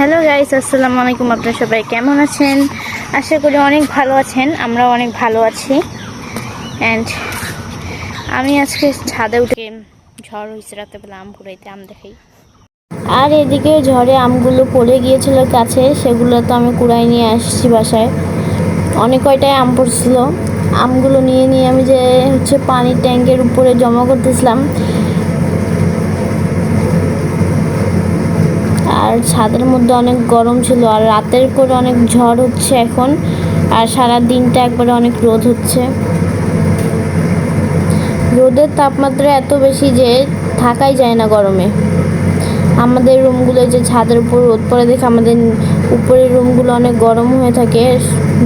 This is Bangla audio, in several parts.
হ্যালো গাইস আসসালামু আলাইকুম। আপনারা সবাই কেমন আছেন? আশা করি অনেক ভালো আছেন। আমরাও অনেক ভালো আছি। অ্যান্ড আমি আজকে ছাদে উঠে ঝড় হয়েছে রাতেবেলা আম কুড়াইতে আম দেখাই। আর এদিকে ঝড়ে আমগুলো পড়ে গিয়েছিল কাছে সেগুলো তো আমি কুড়াই নিয়ে আসছি বাসায়। অনেক কয়টাই আম পড়ছিল। আমগুলো নিয়ে নিয়ে আমি যে হচ্ছে পানির ট্যাঙ্কের উপরে জমা করতেছিলাম। আর ছাদের মধ্যে অনেক গরম ছিল আর রাতের করে অনেক ঝড় হচ্ছে এখন আর সারা দিনটা একবারে অনেক রোদ হচ্ছে। রোদের তাপমাত্রা এত বেশি যে থাকাই যায় না গরমে। আমাদের রুমগুলো যে ছাদের উপর রোদ পড়ে দেখে আমাদের উপরের রুমগুলো অনেক গরম হয়ে থাকে।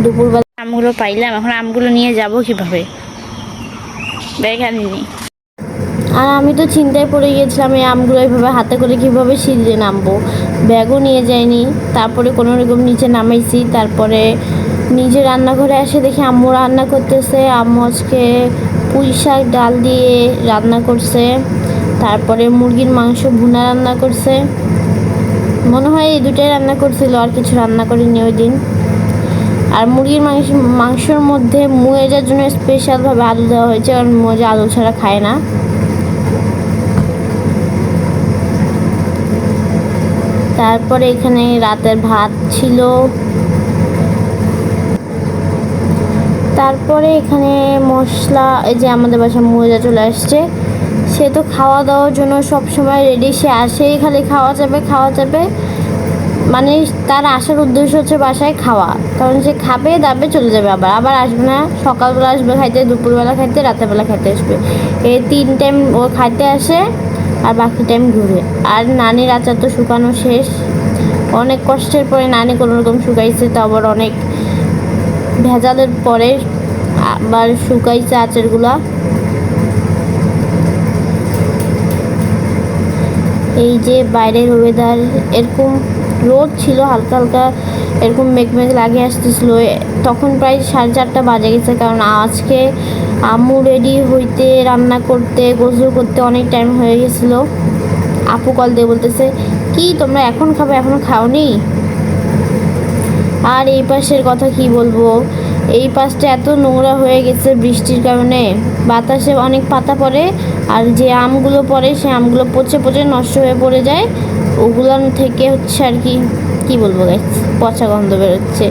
দুপুরবেলা আমগুলো পাইলাম, এখন আমগুলো নিয়ে যাব কীভাবে? ব্যাগ আর আমি তো চিন্তায় পড়ে গিয়েছিলাম, এই আমগুলো এইভাবে হাতে করে কীভাবে সিঁড়িয়ে নামবো? ব্যাগও নিয়ে যাইনি। তারপরে কোনো রকম নিচে নামাইছি। তারপরে নিজে রান্নাঘরে এসে দেখি আম্মু রান্না করতেছে। আম্মু আজকে পুঁই শাক, ডাল দিয়ে রান্না করছে। তারপরে মুরগির মাংস ভুনা রান্না করছে। মনে হয় এই দুটাই রান্না করছিল, আর কিছু রান্না করিনি ওই দিন। আর মুরগির মাংস, মাংসর মধ্যে মুয়েজার জন্য স্পেশালভাবে আলু দেওয়া হয়েছে, কারণ মুয়েজা আলু ছাড়া খায় না। তারপরে এখানে রাতের ভাত ছিল। তারপরে এখানে মশলা, এই যে আমাদের বাসায় মজা চলে আসছে, সে তো খাওয়া দাওয়ার জন্য সব সময় রেডি সে আসেই খালি খাওয়া যাবে খাওয়া যাবে। মানে তার আসার উদ্দেশ্য হচ্ছে বাসায় খাওয়া। কারণ সে খাবে, দাবে, চলে যাবে আবার। আবার আসবে না, সকালবেলা আসবে, খাইতে, দুপুরবেলা খাইতে রাতেরবেলা খাইতে আসবে। এই তিন টাইম ও খাইতে আসে। আর বাকি টাইম ঘুরে। আর নানির আচার তো শুকানো শেষ। অনেক কষ্টের পরে নানি কোনো রকম শুকাইছে, তো আবার অনেক ভেজালের পরে আবার শুকাইছে আচারগুলা। এই যে বাইরের ওয়েদার এরকম রোদ ছিল হালকা হালকা, এরকম মেঘমেঘ লাগে আসতেছিল। তখন প্রায় সাড়ে চারটা বাজে গেছে, কারণ আজকে আম্মু রেডি হইতে, রান্না করতে, গোসল করতে অনেক টাইম হয়ে গেছিল। আপু কল দিয়ে বলতেছে, কি, তোমরা এখন খাবে? এখনও খাওনি? আর এই পাশের কথা কি বলব? এই পাশটা এত নোংরা হয়ে গেছে বৃষ্টির কারণে। বাতাসে অনেক পাতা পড়ে, আর যে আমগুলো পড়ে, সে আমগুলো পচে পচে নষ্ট হয়ে পড়ে যায়। ওগুলো থেকে হচ্ছে আর কি কি বলব গাছ পচা গন্ধ বেরোচ্ছে।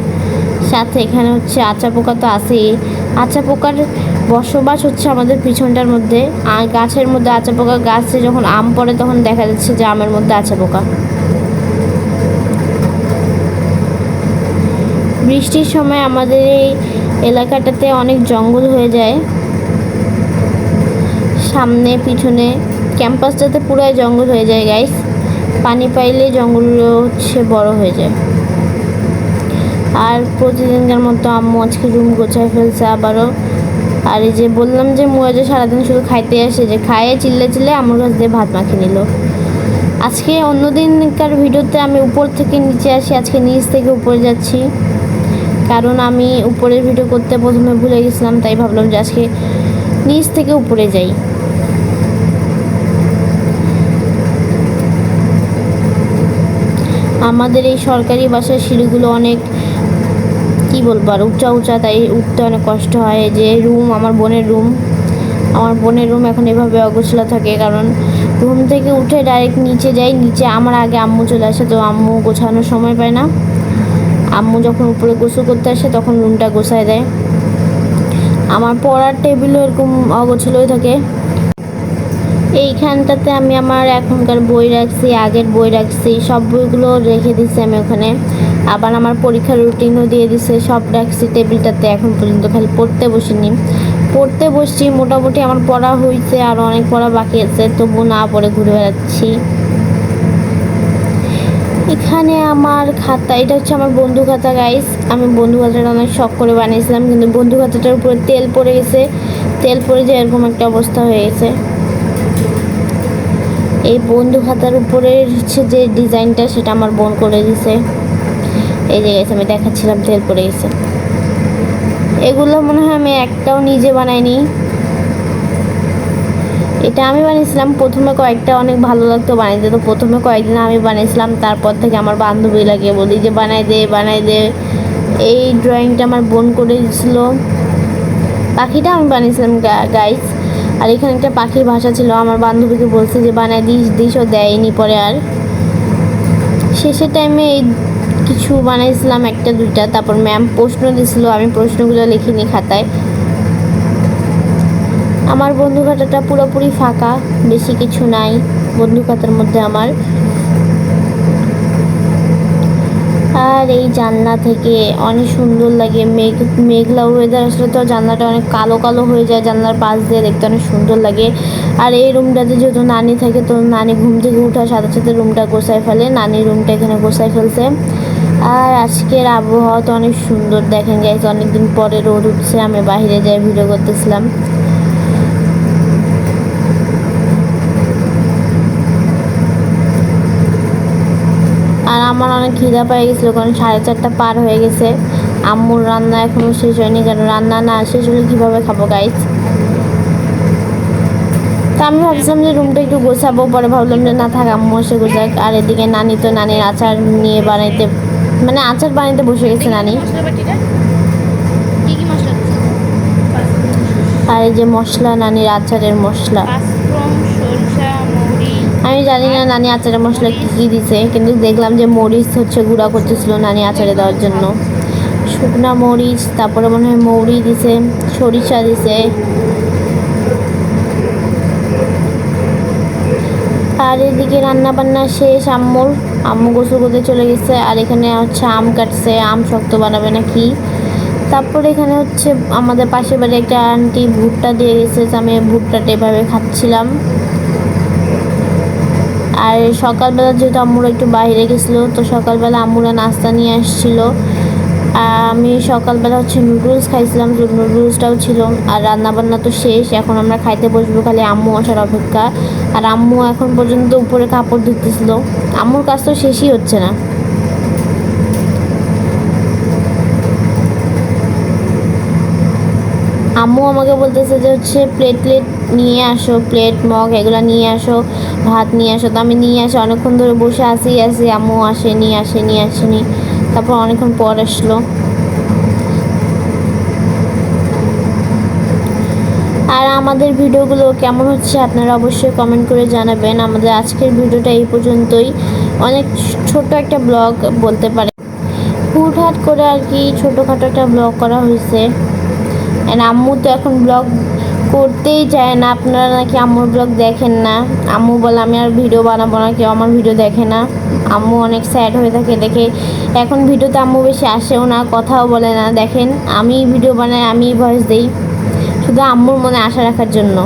সাথে এখানে হচ্ছে আচা পোকা তো আছেই। আচা পোকার বসবাস হচ্ছে আমাদের পিছনটার মধ্যে। আর গাছের মধ্যে আচা পোকা, গাছে যখন আম পড়ে তখন দেখা যাচ্ছে যে আমের মধ্যে আচা পোকা। বৃষ্টির সময় আমাদের এই এলাকাটাতে অনেক জঙ্গল হয়ে যায়। সামনে, পিছনে, ক্যাম্পাসটাতে পুরাই জঙ্গল হয়ে যায় গাইস পানি পাইলে জঙ্গলগুলো হচ্ছে বড় হয়ে যায়। আর প্রতিদিনকার মতো আম্মু আজকে রুম গোছায় ফেলছে আবারও। আর এই যে বললাম যে মুয়াজে সারাদিন শুধু খাইতে আসে, যে খায়ে চিল্লে চিল্লে আমার কাছ দিয়ে ভাত মাখিয়ে নিল। আজকে অন্যদিনকার ভিডিওতে আমি উপর থেকে নিচে আসি, আজকে নিচ থেকে উপরে যাচ্ছি। কারণ আমি উপরের ভিডিও করতে প্রথমে ভুলে গেছিলাম, তাই ভাবলাম যে আজকে নিচ থেকে উপরে যাই। আমাদের এই সরকারি বাসার সিঁড়িগুলো অনেক কি বলব আর উঁচা উঁচা তাই উঠতে অনেক কষ্ট হয়। যে রুম আমার বোনের রুম আমার বোনের রুম এখন এভাবে অগোছলা থাকে, কারণ রুম থেকে উঠে ডাইরেক্ট নিচে যাই, নিচে আমার আগে আম্মু চলে আসে, তো আম্মু গোছানোর সময় পায় না। আম্মু যখন উপরে গোসল করতে আসে, তখন রুমটা গোছায় দেয়। আমার পড়ার টেবিলও এরকম অগোছলই থাকে। এইখানটাতে আমি আমার এখনকার বই রাখছি, আগের বই রাখছি সব বইগুলো রেখে দিচ্ছি আমি ওখানে। আবার আমার পরীক্ষার রুটিনও দিয়ে দিছে। সব রাখছি টেবিলটাতে এখন পর্যন্ত খালি পড়তে বসিনি। পড়তে বসছি, মোটামুটি আমার পড়া হয়েছে আর অনেক পড়া বাকি আছে তবু না পড়ে ঘুরে বেড়াচ্ছি। এখানে আমার খাতা, এটা হচ্ছে আমার বন্ধু খাতা গাইস আমি বন্ধু খাতাটা অনেক শখ করে বানিয়েছিলাম, কিন্তু বন্ধু খাতাটার উপরে তেল পড়ে গেছে। তেল পড়ে যে এরকম একটা অবস্থা হয়ে গেছে। এই বন্ধু খাতার উপরে হচ্ছে যে ডিজাইনটা সেটা আমার বোন করে দিছে। এই যে আমি দেখাচ্ছিলাম তেল পড়ে গেছে। এগুলো মনে হয় আমি একটাও নিজে বানাইনি। এটা আমি বানিয়েছিলাম, প্রথমে কয়েকটা অনেক ভালো লাগতো বানাইতে। তো প্রথমে কয়েকদিন আমি বানিয়েছিলাম, তারপর থেকে আমার বান্ধবী লাগিয়ে বলি যে, বানাই দে বানাই দে। এই ড্রয়িংটা আমার বোন করে দিয়েছিল পাখিটা আমি বানিয়েছিলাম গাইস আর এখানে একটা পাখির ভাষা ছিল, আমার বান্ধবীকে বলছে যে, বানাই দিস দিস। ও দেয়নি পরে আর। শেষের টাইমে এই কিছু বানাইছিলাম, একটা, দুইটা। তারপর ম্যাম প্রশ্ন দিছিল, আমি প্রশ্নগুলো লিখিনি খাতায়। আমার বন্ধু খাতাটা পুরোপুরি ফাঁকা, বেশি কিছু নাই বন্ধু খাতার মধ্যে আমার। আর এই জানলা থেকে অনেক সুন্দর লাগে, মেঘ, মেঘলা ওয়েদার আসলে তো জানলাটা অনেক কালো কালো হয়ে যায়, জানলার পাশ দিয়ে দেখতে অনেক সুন্দর লাগে। আর এই রুমটাতে যেহেতু নানি থাকে, তো নানি ঘুম থেকে উঠার সাথে সাথে রুমটা গোছায় ফেলে। নানির রুমটা এখানে গোছায় ফেলছে। আর আজকের আবহাওয়া তো অনেক সুন্দর। দেখেন গাইছে অনেকদিন পরে রোদ উঠছে, আমি বাইরে যাই ভিডিও করতেছিলাম। আর আমার অনেক খিদা পেয়ে গেছিল, কারণ সাড়ে চারটা পার হয়ে গেছে। আম্মুর রান্না এখনও শেষ হয়নি, কারণ রান্না না শেষ হলে কীভাবে খাব গাইস তা আমি ভাবছিলাম যে রুমটা একটু গোছাবো, পরে ভাবলাম যে না থাক, আম্মু এসে গোছাক। আর এদিকে নানি তো নানির আচার নিয়ে বানাইতে মানে আচার বানাইতে বসে গেছে নানি। আর এই যে মশলা নানির আচারের মশলা। আমি জানি না নানি আচারের মশলা কী কী দিছে কিন্তু দেখলাম যে মরিচ হচ্ছে গুঁড়া করতেছিল নানি আচারে দেওয়ার জন্য। শুকনা মরিচ তারপরে মনে হয় মৌরি দিছে সরিষা দিছে। আর এদিকে রান্না বান্না শেষ আম্মুর। আম্মু গোসল করতে চলে গেছে, আর এখানে হচ্ছে আম কাটছে, আম শক্ত বানাবে নাকি? তারপরে এখানে হচ্ছে আমাদের পাশের বাড়ি একটা আন্টি ভুট্টা দিয়ে গেছে আমি ভুট্টাটা এভাবে খাচ্ছিলাম। আর সকালবেলা যেহেতু আম্মুরা একটু বাইরে গেছিল, তো সকালবেলা আম্মুরা নাস্তা নিয়ে আসছিল। আমি সকালবেলা হচ্ছে নুডলস খাইছিলাম নুডলসটাও ছিল, আর রান্না বান্না তো শেষ, এখন আমরা খাইতে বসবো খালি আম্মু আসার অপেক্ষা। আর আম্মু এখন পর্যন্ত উপরে কাপড় ধুতেছিল আম্মুর কাজ তো শেষই হচ্ছে না। আম্মু আমাকে বলতেছে যে হচ্ছে প্লেট প্লেট নিয়ে আসো প্লেট মগ এগুলো নিয়ে আসো, ভাত নিয়ে আসো। তো আমি নিয়ে আসি অনেকক্ষণ ধরে বসে আসি আসি আম্মু আসেনি আসেনি আসেনি। তারপর অনেকক্ষণ পর আসলো। আর আমাদের ভিডিওগুলো কেমন হচ্ছে আপনারা অবশ্যই কমেন্ট করে জানাবেন। আমাদের আজকের ভিডিওটা এই পর্যন্তই। অনেক ছোট একটা ব্লগ বলতে পারে হুটহাট করে আর কি ছোটোখাটো একটা ব্লগ করা হয়েছে। অ্যান্ড আম্মু তো এখন ব্লগ করতেই চায় না। আপনারা নাকি আম্মুর ব্লগ দেখেন না। আম্মু বলে, আমি আর ভিডিও বানাবো না, কেউ আমার ভিডিও দেখে না। আম্মু অনেক স্যাড হয়ে থাকে দেখে। এখন ভিডিওতে আম্মু বেশি আসেও না, কথাও বলে না। দেখেন, আমি ভিডিও বানাই, আমি ভয়েস দিই। শুধু আম্মুর মনে আশা রাখার জন্য।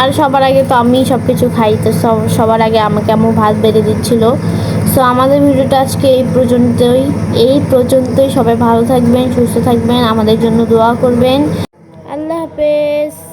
আর সবার আগে তো আমি সব কিছু খাই, তো সব সবার আগে আমাকে আম্মু ভাত বেড়ে দিচ্ছিল। সো আমাদের ভিডিওটা আজকে এই পর্যন্তই। এই পর্যন্তই সবাই ভালো থাকবেন, সুস্থ থাকবেন। আমাদের জন্য দোয়া করবেন। আল্লাহ হাফেজ।